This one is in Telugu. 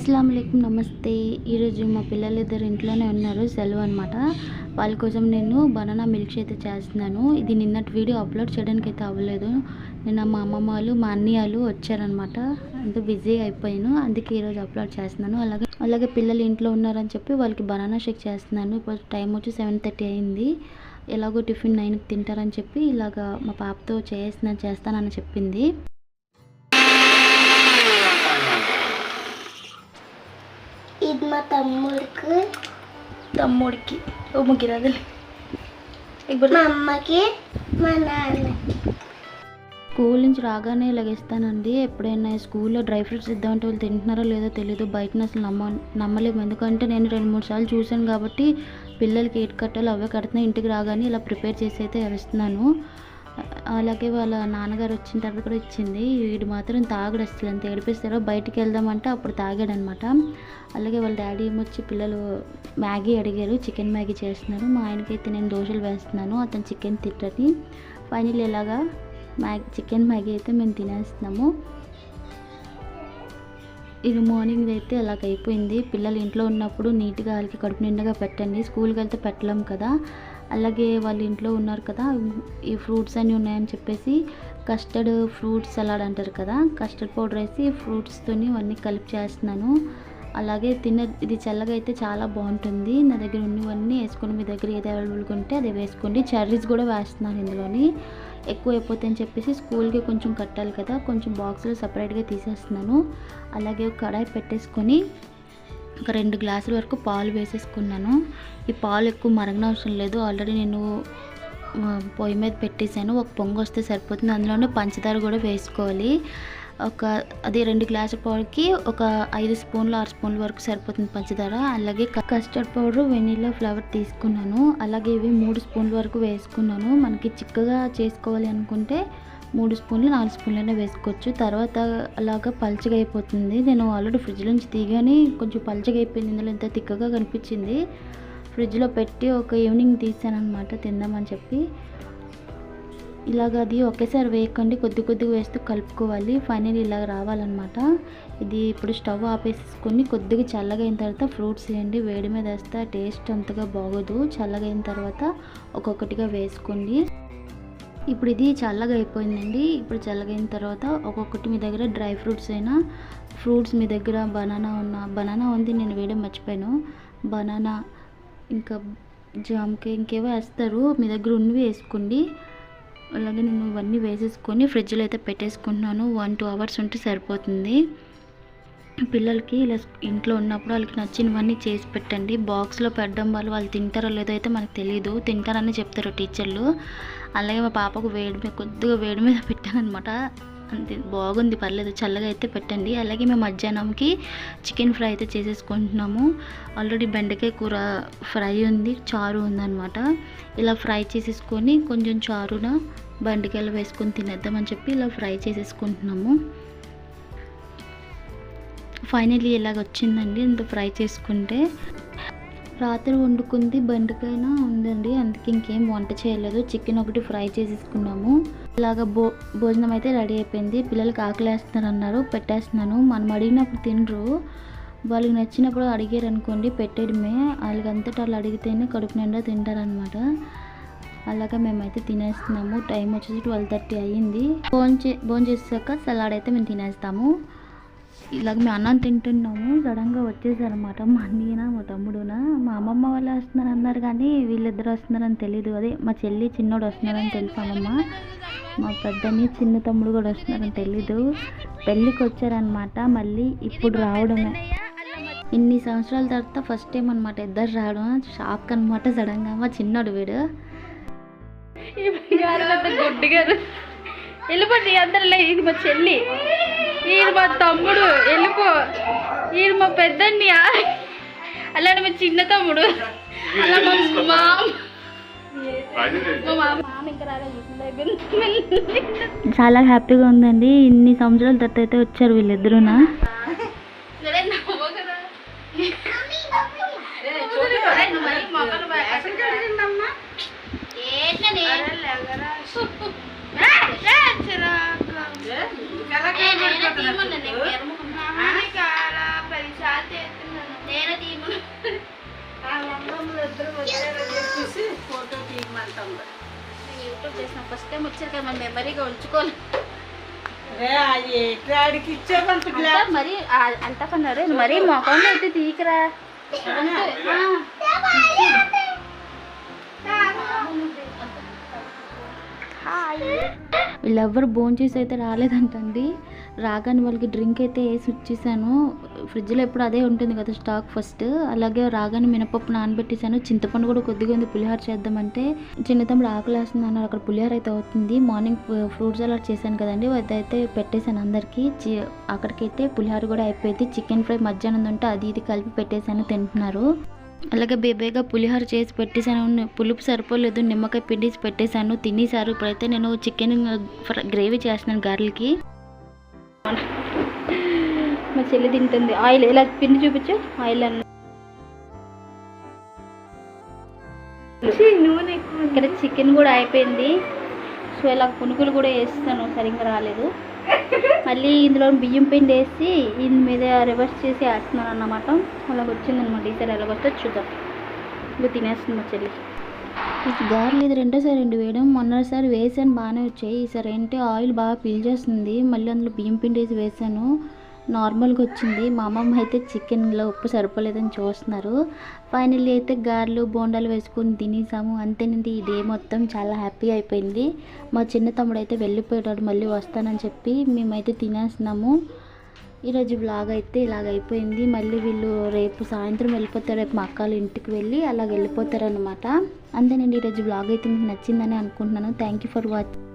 అస్సలం నమస్తే. ఈరోజు మా పిల్లలు ఇద్దరు ఇంట్లోనే ఉన్నారు సెలవు అనమాట వాళ్ళ కోసం నేను బనానా మిల్క్ షేక్ అయితే చేస్తున్నాను. ఇది నిన్నటి వీడియో అప్లోడ్ చేయడానికి అయితే అవ్వలేదు. నిన్న మా అమ్మమ్మ వాళ్ళు మా అన్నయ్యలు వచ్చారనమాట అంత బిజీ అయిపోయాను. అందుకే ఈరోజు అప్లోడ్ చేస్తున్నాను. అలాగే అలాగే పిల్లలు ఇంట్లో ఉన్నారని చెప్పి వాళ్ళకి బనానా షేక్ చేస్తున్నాను. ఇప్పుడు టైం వచ్చి సెవెన్ థర్టీ అయింది. ఎలాగో టిఫిన్ నైన్కి తింటారని చెప్పి ఇలాగా మా పాపతో చేస్తున్నాను చేస్తానని చెప్పింది. మా తమ్ముడికి. తమ్ముడికి. ఓ ముగ్గిరాదు మా అమ్మకి మా నాన్నకి స్కూల్ నుంచి రాగానే ఇలాగేస్తానండి ఎప్పుడైనా స్కూల్లో డ్రై ఫ్రూట్స్ ఇద్దామంటే వాళ్ళు తింటున్నారో లేదో తెలియదు బయటన అసలు నమ్మ నమ్మలేము. ఎందుకంటే నేను రెండు మూడు సార్లు చూశాను కాబట్టి పిల్లలకి ఏటి కట్టాలో అవే కడుతున్నా ఇంటికి రాగానే ఇలా ప్రిపేర్ చేసి అయితే వేస్తున్నాను అలాగే వాళ్ళ నాన్నగారు వచ్చిన తర్వాత కూడా ఇచ్చింది. వీడు మాత్రం తాగడు అసలు. ఎంత ఏడిపిస్తారో బయటికి వెళ్దామంటే అప్పుడు తాగాడనమాట. అలాగే వాళ్ళ డాడీ ఏమొచ్చి పిల్లలు మ్యాగీ అడిగారు. చికెన్ మ్యాగీ చేస్తున్నారు. మా ఆయనకైతే నేను దోశలు వేస్తున్నాను. అతను చికెన్ తిట్టని. ఫైనల్ ఇలాగా మ్యాగీ చికెన్ మ్యాగీ అయితే మేము తినేస్తున్నాము. ఇది మార్నింగ్ అయితే అలాగ అయిపోయింది. పిల్లలు ఇంట్లో ఉన్నప్పుడు నీట్గా వాళ్ళకి కడుపు నిండుగా పెట్టండి. స్కూల్కి వెళ్తే పెట్టలేం కదా. అలాగే వాళ్ళ ఇంట్లో ఉన్నారు కదా ఈ ఫ్రూట్స్ అన్నీ ఉన్నాయని చెప్పేసి కస్టర్డ్ ఫ్రూట్స్ సలాడ్ అంటారు కదా కస్టర్డ్ పౌడర్ వేసి ఫ్రూట్స్తోని ఇవన్నీ కలిపి చేస్తున్నాను. అలాగే తిన్న ఇది చల్లగా అయితే చాలా బాగుంటుంది. నా దగ్గర ఉన్నవన్నీ వేసుకొని మీ దగ్గర ఏది అవైలబుల్గా ఉంటే అది వేసుకోండి. చెర్రీస్ కూడా వేస్తున్నాను ఇందులోని. ఎక్కువ అయిపోతాయి అని చెప్పేసి స్కూల్కి కొంచెం కట్టాలి కదా కొంచెం బాక్స్లో సపరేట్గా తీసేస్తున్నాను. అలాగే కడాయి పెట్టేసుకొని ఒక రెండు గ్లాసుల వరకు పాలు వేసేసుకున్నాను. ఈ పాలు ఎక్కువ మరగనవసరం లేదు. ఆల్రెడీ నేను పొయ్యి మీద పెట్టేశాను. ఒక పొంగు వస్తే సరిపోతుంది. అందులోనే పంచదార కూడా వేసుకోవాలి. ఒక అది రెండు గ్లాసుల పాలకి ఒక ఐదు స్పూన్లు ఆరు స్పూన్ల వరకు సరిపోతుంది పంచదార. అలాగే కస్టర్డ్ పౌడర్ వెనీలా ఫ్లేవర్ తీసుకున్నాను. అలాగే ఇవి మూడు స్పూన్ల వరకు వేసుకున్నాను. మనకి చిక్కగా చేసుకోవాలి అనుకుంటే మూడు స్పూన్లు నాలుగు స్పూన్లైనా వేసుకోవచ్చు. తర్వాత అలాగా పల్చగా అయిపోతుంది. నేను ఆల్రెడీ ఫ్రిడ్జ్ నుంచి తీగానే కొంచెం పల్చగా అయిపోయింది. ఇందులో ఎంత తిక్కగా కనిపించింది. ఫ్రిడ్జ్లో పెట్టి ఒక ఈవినింగ్ తీసాను అనమాట తిందామని చెప్పి. ఇలాగ అది ఒకేసారి వేయకండి. కొద్ది కొద్దిగా వేస్తూ కలుపుకోవాలి. ఫైనల్ ఇలాగ రావాలన్నమాట. ఇది ఇప్పుడు స్టవ్ ఆపేసుకొని కొద్దిగా చల్లగా అయిన తర్వాత ఫ్రూట్స్ వేయండి. వేడి మీద వేస్తే టేస్ట్ అంతగా బాగోదు. చల్లగా అయిన తర్వాత ఒక్కొక్కటిగా వేసుకోండి. ఇప్పుడు ఇది చల్లగా అయిపోయిందండి. ఇప్పుడు చల్లగైన అయిన తర్వాత ఒక్కొక్కటి మీ దగ్గర డ్రై ఫ్రూట్స్ అయినా ఫ్రూట్స్ మీ దగ్గర బనానా ఉన్న బనానా ఉంది నేను వేయడం మర్చిపోయాను. బనానా ఇంకా జామకాయ ఇంకేవో వేస్తారు. మీ దగ్గర ఉన్నవి వేసుకోండి. అలాగే నేను ఇవన్నీ వేసేసుకొని ఫ్రిడ్జ్లో అయితే పెట్టేసుకుంటున్నాను. వన్ టూ అవర్స్ ఉంటే సరిపోతుంది. పిల్లలకి ఇలా ఇంట్లో ఉన్నప్పుడు వాళ్ళకి నచ్చినవన్నీ చేసి పెట్టండి. బాక్స్లో పెట్టడం వల్ల వాళ్ళు తింటారో లేదో అయితే మనకు తెలియదు తింటారని చెప్తారు టీచర్లు. అలాగే మా పాపకు వేడి మీద కొద్దిగా వేడి మీద పెట్టాను అనమాట అంతే బాగుంది పర్లేదు చల్లగా అయితే పెట్టండి. అలాగే మేము మధ్యాహ్నంకి చికెన్ ఫ్రై అయితే చేసేసుకుంటున్నాము. ఆల్రెడీ బెండకాయ కూర ఫ్రై ఉంది చారు ఉందన్నమాట. ఇలా ఫ్రై చేసేసుకొని కొంచెం చారున బెండకాయలు వేసుకొని తినేద్దామని చెప్పి ఇలా ఫ్రై చేసేసుకుంటున్నాము. ఫైనల్లీ ఇలాగ వచ్చిందండి ఇంత ఫ్రై చేసుకుంటే రాత్రి వండుకుంది బండికైనా ఉందండి. అందుకే ఇంకేం వంట చేయలేదు. చికెన్ ఒకటి ఫ్రై చేసేసుకున్నాము. ఇలాగ భో భోజనం అయితే రెడీ అయిపోయింది. పిల్లలకి ఆకలి వేస్తున్నారు అన్నారు పెట్టేస్తున్నాను. మనం అడిగినప్పుడు తినరు. వాళ్ళకి నచ్చినప్పుడు అడిగారు అనుకోండి పెట్టేయడమే. వాళ్ళకంతటా వాళ్ళు అడిగితేనే కడుపు నిండా తింటారనమాట అలాగా మేమైతే తినేస్తున్నాము. టైం వచ్చేసి ట్వెల్వ్ థర్టీ అయ్యింది. భోజనం చే భోజనం చేసాక సలాడ్ అయితే మేము తినేస్తాము. ఇలాగ మేము అన్నం తింటున్నాము. సడన్గా వచ్చేసారనమాట మా అన్నయ్యన మా తమ్ముడున? మా అమ్మమ్మ వాళ్ళు వస్తున్నారు అన్నారు కానీ వీళ్ళిద్దరు వస్తున్నారని తెలియదు అదే మా చెల్లి చిన్నోడు వస్తున్నారని తెలుసామమ్మ మా పెద్దని చిన్న తమ్ముడు కూడా వస్తున్నారని తెలీదు. పెళ్ళికి వచ్చారనమాట మళ్ళీ ఇప్పుడు రావడమే. ఇన్ని సంవత్సరాల తర్వాత ఫస్ట్ టైం అనమాట ఇద్దరు రావడం. షాక్ అనమాట సడన్గా మా చిన్నోడు వీడు. గుడ్డు వెళ్ళిపోండి అందరిలో ఇది మా చెల్లి. ఈయన మా తమ్ముడు వెళ్ళిపో. ఈయన మా పెద్దండి. అలానే మా చిన్న తమ్ముడు. అలా మా మామ. చాలా హ్యాపీగా ఉందండి. ఇన్ని సంవత్సరాల తర్వాత అయితే వచ్చారు వీళ్ళిద్దరునా? ఫస్ట్ టైం వచ్చారు కదా మన మెమరీగా ఉంచుకోవాలి. అంతా మరి ఆ- అంతా కన్నారు. మరి మొఖంలో అయితే తీకరా వీళ్ళెవ్వరు భోంచేసి చేసి అయితే రాలేదంటండి. రాగానే వాళ్ళకి డ్రింక్ అయితే వేసి ఇచ్చేసాను. ఫ్రిడ్జ్లో ఎప్పుడు అదే ఉంటుంది కదా స్టాక్ ఫస్ట్. అలాగే రాగానే మినపప్పు నానబెట్టేసాను. చింతపండు కూడా కొద్దిగా ఉంది. పులిహోర చేద్దామంటే చిన్న తమ్ముడు ఆకలి అన్నారు. అక్కడ పులిహోర అయితే అవుతుంది. మార్నింగ్ ఫ్రూట్స్ అలా చేశాను కదండి. అదైతే పెట్టేశాను అందరికీ. చి- అక్కడికైతే పులిహోర కూడా అయిపోయింది. చికెన్ ఫ్రై మధ్యాహ్నం ఉంటే అది ఇది కలిపి పెట్టేశాను తింటున్నారు. అలాగే బేబేగా పులిహోర చేసి పెట్టేశాను. పులుపు సరిపోలేదు. నిమ్మకాయ పిండిసి పెట్టేశాను. తినేసారు ఇప్పుడైతే నేను చికెన్ గ్రేవీ చేస్తున్నాను గారెలకి. మా చెల్లి తింటుంది. ఆయిల్ ఇలా పిండి చూపించు. ఆయిల్ అన్న నూనె ఇక్కడ చికెన్ కూడా అయిపోయింది. సో ఇలా పునుకులు కూడా వేస్తాను. సరిగ్గా రాలేదు. మళ్ళీ ఇందులో బియ్యం పిండి వేసి దీని మీద రివర్స్ చేసి వేస్తున్నాను అన్నమాట. అలాగ వచ్చిందనమాట ఈసారి ఎలాగొస్తే చూద్దాం. ఇప్పుడు తినేస్తుంది మా చెల్లి. ఇది గారెలు ఇది రెండోసారి రెండు వేయడం. మొన్నసారి వేసాను బాగానే వచ్చాయి. ఈసారి ఏంటి ఆయిల్ బాగా పీల్చేస్తుంది మళ్ళీ అందులో బియ్యం పిండి వేసి వేసాను. నార్మల్గా వచ్చింది. మా అమ్మమ్మ అయితే చికెన్లో ఉప్పు సరిపోలేదని చూస్తున్నారు. ఫైనల్లీ అయితే గారెలు బోండాలు వేసుకొని తినేసాము. అంతేనండి ఈ డే మొత్తం చాలా హ్యాపీ అయిపోయింది. మా చిన్న తమ్ముడు అయితే వెళ్ళిపోయాడు మళ్ళీ వస్తానని చెప్పి మేమైతే తినేస్తున్నాము. ఈరోజు బ్లాగ్ అయితే ఇలాగ అయిపోయింది. మళ్ళీ వీళ్ళు రేపు సాయంత్రం వెళ్ళిపోతారు రేపు మా అక్కలు ఇంటికి వెళ్ళి అలాగ వెళ్ళిపోతారనమాట అంతేనండి ఈరోజు బ్లాగ్ అయితే మీకు నచ్చిందని అనుకుంటున్నాను. Thank you for watching